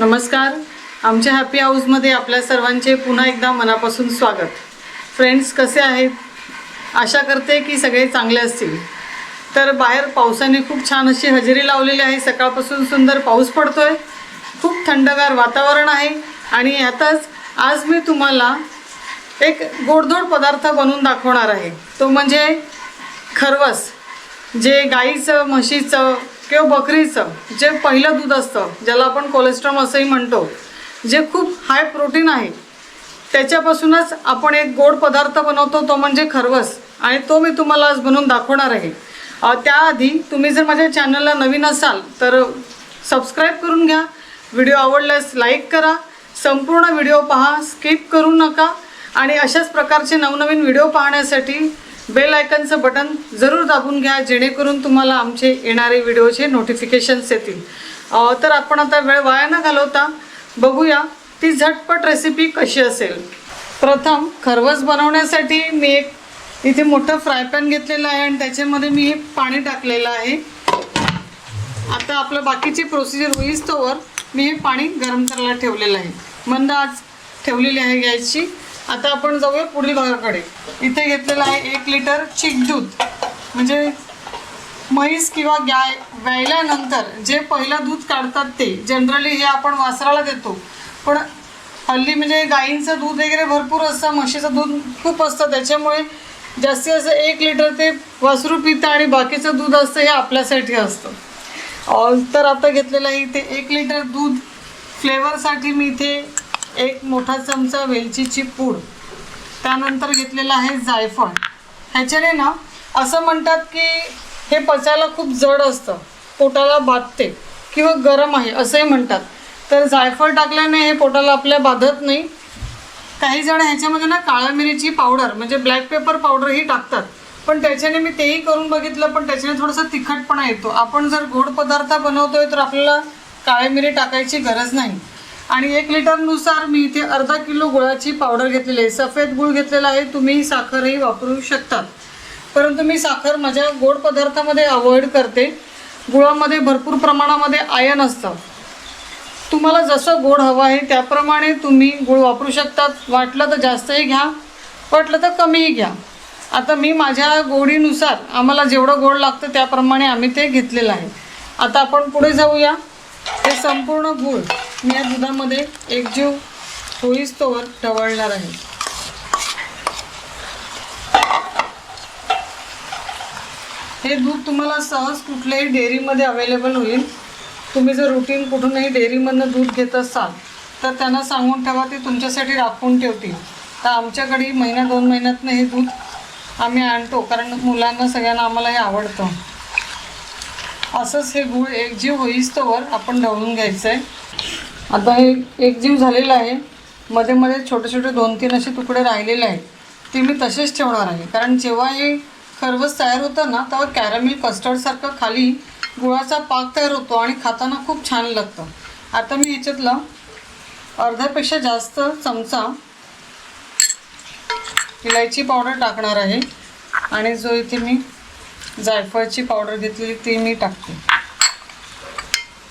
नमस्कार. आमच्या हॅपी हाऊसमध्ये आपल्या सर्वांचे पुन्हा एकदा मनापासून स्वागत. फ्रेंड्स कसे आहेत? आशा करते की सगळे चांगले असतील. तर बाहेर पावसाने खूप छान अशी हजेरी लावलेली आहे. सकाळपासून सुंदर पाऊस पडतो आहे खूप थंडगार वातावरण आहे. आणि यातच आज मी तुम्हाला एक गोडधोड पदार्थ बनवून दाखवणार आहे. तो म्हणजे खरवस. जे गाईचं म्हशीचं किंवा बकरीचं जे पहिलं दूध असतं ज्याला आपण कोलेस्ट्रॉल असंही म्हणतो जे खूप हाय प्रोटीन आहे त्याच्यापासूनच आपण एक गोड पदार्थ बनवतो तो म्हणजे खरवस. आणि तो मी तुम्हाला आज बनवून दाखवणार आहे. त्याआधी तुम्ही जर माझ्या चॅनलला नवीन असाल तर सबस्क्राईब करून घ्या. व्हिडिओ आवडल्यास लाईक करा. संपूर्ण व्हिडिओ पहा स्किप करू नका. आणि अशाच प्रकारचे नवनवीन व्हिडिओ पाहण्यासाठी बेल आयकनचं बटन जरूर दाबून घ्या जेणेकरून तुम्हाला आमचे येणारे व्हिडिओचे नोटिफिकेशन्स येतील. तर आपण आता वेळ वाया न घालवता बघूया ती झटपट रेसिपी कशी असेल. प्रथम खरवस बनवण्यासाठी मी एक इथे मोठं फ्राय पॅन घेतलेलं आहे आणि त्याच्यामध्ये मी हे पाणी टाकलेलं आहे. आता आपलं बाकीची प्रोसिजर होईस्तोवर मी हे पाणी गरम करायला ठेवलेलं आहे. मंद आज ठेवलेली आहे गॅसची. आता आपण जाऊया पुढील भागाकडे. इथे घेतलेलं आहे एक लिटर चिक दूध. म्हणजे म्हैस किंवा गाय व्यायल्यानंतर जे पहिलं दूध काढतात ते जनरली हे आपण वासराला देतो. पण हल्ली म्हणजे गाईंचं दूध वगैरे भरपूर असतं म्हशीचं दूध खूप असतं. त्याच्यामुळे जास्तीत जास्त एक लिटर ते वासरू पितं आणि बाकीचं दूध असतं हे आपल्यासाठी असतं. तर आता घेतलेलं आहे इथे एक लिटर दूध. फ्लेवरसाठी मी इथे एक मोठा चमचा वेलचीची पूड त्यानंतर घेतलेलं आहे जायफळ. ह्याच्याने ना असं म्हणतात की हे पचायला खूप जड असतं पोटाला बाधते किंवा गरम आहे असंही म्हणतात. तर जायफळ टाकल्याने हे पोटाला आपल्या बाधत नाही. काही जण ह्याच्यामध्ये ना काळ्या मिरीची पावडर म्हणजे ब्लॅक पेपर पावडरही टाकतात. पण त्याच्याने मी तेही करून बघितलं पण त्याच्याने थोडंसं तिखटपणा येतो. आपण जर गोड पदार्थ बनवतोय तर आपल्याला काळी मिरी टाकायची गरज नाही. आणि एक लिटरनुसार मी इथे अर्धा किलो गुळाची पावडर घेतलेली आहे. सफेद गुळ घेतलेला आहे. तुम्ही साखरही वापरू शकतात परंतु मी साखर माझ्या गोड पदार्थामध्ये अवॉइड करते. गुळामध्ये भरपूर प्रमाणामध्ये आयन असतं. तुम्हाला जसं गोड हवं आहे त्याप्रमाणे तुम्ही गुळ वापरू शकतात. वाटलं तर जास्तही घ्या वाटलं तर कमीही घ्या. आता मी माझ्या गोडीनुसार आम्हाला जेवढं गोड लागतं त्याप्रमाणे आम्ही ते घेतलेलं आहे. आता आपण पुढे जाऊया. हे संपूर्ण गूळ मी या दुधामध्ये एकजीव होईस्तोवर ढवळणार आहे. हे दूध तुम्हाला सहज कुठल्याही डेअरीमध्ये अवेलेबल होईल. तुम्ही जर रुटीन कुठूनही डेअरीमधनं दूध घेत असाल तर त्यांना सांगून ठेवा ते तुमच्यासाठी राखून ठेवतील. तर आमच्याकडे महिन्या दोन महिन्यातनं हे दूध आम्ही आणतो कारण मुलांना सगळ्यांना आम्हाला हे आवडतं. असंच हे गूळ एकजीव होईस्तोवर आपण ढवळून घ्यायचं आहे आता हे एकजीव झालेलं आहे. मध्ये मध्ये छोटे छोटे दोन तीन असे तुकडे राहिलेले आहेत. ते मी तसेच ठेवणार आहे. कारण जेव्हा हे खरवस तयार होतं ना तेव्हा कॅरमेल कस्टर्डसारखं खाली गुळाचा पाक तयार होतो आणि खाताना खूप छान लागतं. आता मी ह्याच्यातलं अर्ध्यापेक्षा जास्त चमचा इलायची पावडर टाकणार आहे. आणि जो इथे मी जायफळची पावडर घेतलेली ती मी टाकते.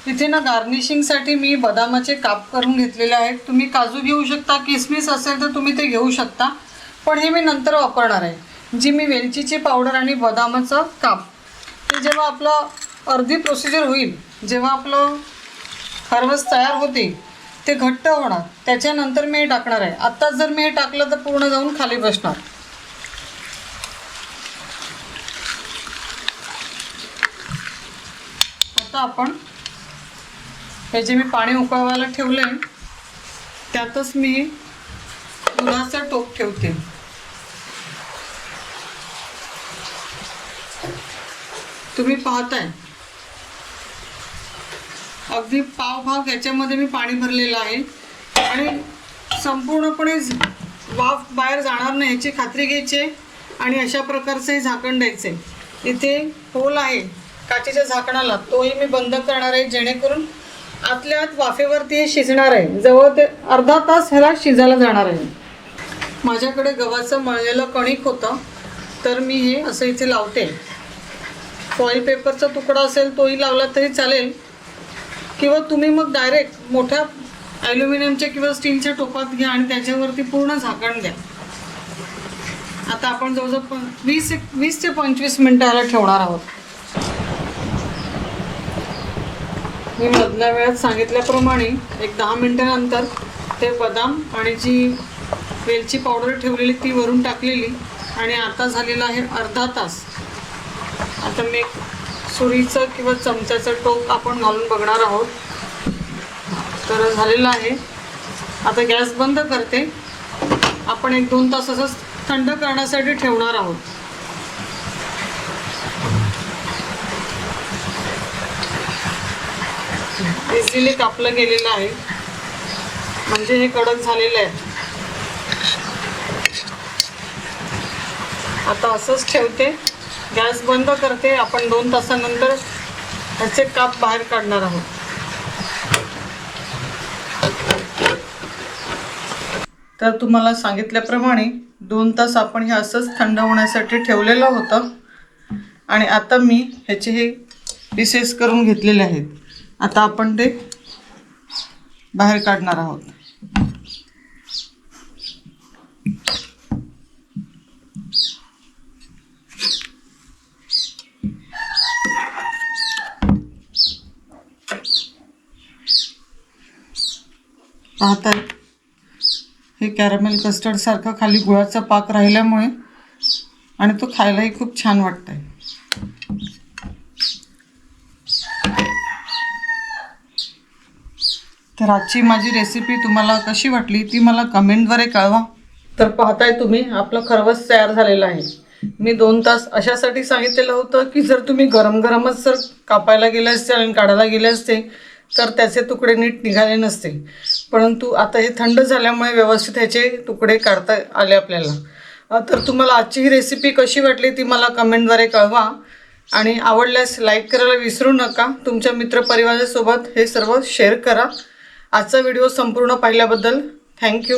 इथे ना गार्निशिंगसाठी मी बदामाचे काप करून घेतलेले आहेत. तुम्ही काजू घेऊ शकता किसमिस असेल तर तुम्ही ते घेऊ शकता. पण हे मी नंतर वापरणार आहे. जी मी वेलचीची पावडर आणि बदामाचं काप. ते जेव्हा आपलं अर्धी प्रोसिजर होईल जेव्हा आपलं खरवस तयार होते ते घट्ट होणार. त्याच्यानंतर मी हे टाकणार आहे. आत्ताच जर मी हे टाकलं तर पूर्ण जाऊन खाली बसणार. आता आपण हे जे मी पाणी उकळवायला ठेवलं आहे त्यातच मी दुधाचं टोप ठेवते. तुम्ही पाहताय. अगदी पाव भाग याच्यामध्ये मी पाणी भरलेलं आहे. आणि संपूर्णपणे वाफ बाहेर जाणार नाही याची खात्री घ्यायची आणि अशा प्रकारचे झाकण द्यायचं. आहे इथे होल आहे. काचेच्या झाकणाला तोही मी बंद करणार आहे जेणेकरून आतल्या आत वाफेवरती हे शिजणार आहे. जवळ ते अर्धा तास ह्याला शिजायला जाणार आहे. माझ्याकडे गव्हाचं मळलेलं कणिक होतं तर मी हे असं इथे लावते. फॉईल पेपरचा तुकडा असेल तोही लावला तरी चालेल. किंवा तुम्ही मग डायरेक्ट मोठ्या ॲल्युमिनियमच्या किंवा स्टीलच्या टोपात घ्या आणि त्याच्यावरती पूर्ण झाकण द्या. आता आपण जवळजवळ प वीस एक वीस ते पंचवीस मिनटं ह्याला ठेवणार आहोत. मी मधल्या वेळात सांगितल्याप्रमाणे एक दहा मिनटानंतर ते बदाम आणि जी वेलची पावडर ठेवलेली ती वरून टाकलेली आणि आता झालेला आहे अर्धा तास. आता मी एक सुरीचं किंवा चमच्याचं टोक आपण घालून बघणार आहोत. तर झालेलं आहे. आता गॅस बंद करते. आपण एक दोन तास असंच थंड करण्यासाठी ठेवणार आहोत. इझिली कापलं गेलेलं आहे. म्हणजे हे कडक झालेलं आहे. आता असंच ठेवते. गॅस बंद करते. आपण दोन तासानंतर ह्याचे काप बाहेर काढणार आहोत. तर तुम्हाला सांगितल्याप्रमाणे दोन तास आपण हे असंच थंड होण्यासाठी ठेवलेलं होतं. आणि आता मी ह्याचे हे पीसेस करून घेतलेले आहेत. आता आपण ते बाहेर काढणार आहोत. पाहताय हे कॅरमेल कस्टर्ड सारखं खाली गुळाचा पाक राहिल्यामुळे आणि तो खायलाही खूप छान वाटतंय. तर आजची माझी रेसिपी तुम्हाला कशी वाटली ती मला कमेंटद्वारे कळवा. तर पाहताय तुम्ही आपलं खरवस तयार झालेलं आहे. मी दोन तास अशासाठी सांगितलेलं होतं की जर तुम्ही गरम गरमच जर कापायला गेले असते आणि काढायला गेले असते तर त्याचे तुकडे नीट निघाले नसते. परंतु आता हे थंड झाल्यामुळे व्यवस्थित ह्याचे तुकडे काढता आले आपल्याला. तर तुम्हाला आजची ही रेसिपी कशी वाटली ती मला कमेंटद्वारे कळवा. आणि आवडल्यास लाईक करायला विसरू नका. तुमच्या मित्रपरिवारासोबत हे सर्व शेअर करा. आजचा व्हिडिओ संपूर्ण पाहिल्याबद्दल थँक्यू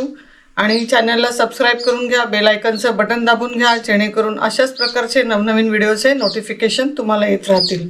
आणि चॅनलला सबस्क्राईब करून घ्या बेल आयकनचं बटन दाबून घ्या जेणेकरून अशाच प्रकारचे नवनवीन व्हिडिओचे नोटिफिकेशन तुम्हाला येत राहतील.